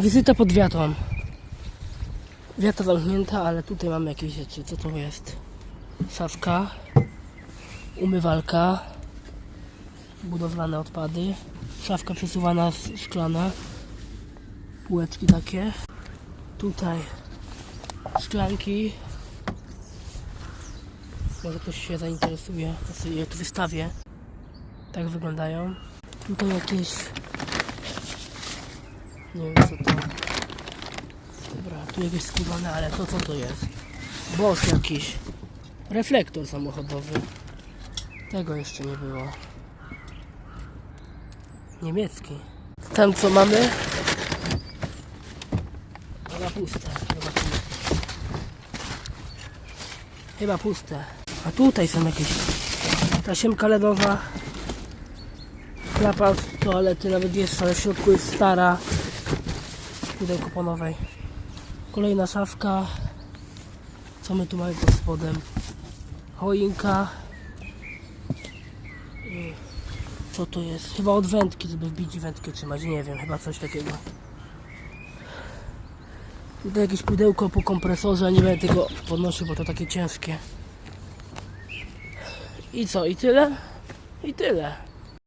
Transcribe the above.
Wizyta pod wiatłem. Wiata zamknięta, ale tutaj mamy jakieś rzeczy. Co to jest? Szafka, umywalka, budowlane odpady, szafka przesuwana szklana, półeczki takie. Tutaj szklanki. Może ktoś się zainteresuje, to sobie je tu wystawię. Tak wyglądają. Tutaj jakieś nie wiem co to. Dobra, tu jakieś skubane, ale to co to jest? Bosch jakiś. Reflektor samochodowy. Tego jeszcze nie było. Niemiecki. Tam co mamy? Chyba puste. Chyba puste. Chyba puste. A tutaj są jakieś tasiemka ledowa. Klapa toalety nawet jest, ale w środku jest stara. Pudełko po nowej. Kolejna szafka. Co my tu mamy pod spodem? Choinka. Co to jest? Chyba od wędki, żeby wbić wędkę trzymać. Nie wiem, chyba coś takiego. Tutaj jakieś pudełko po kompresorze. Nie będę tego podnosił, bo to takie ciężkie. I co? I tyle? I tyle.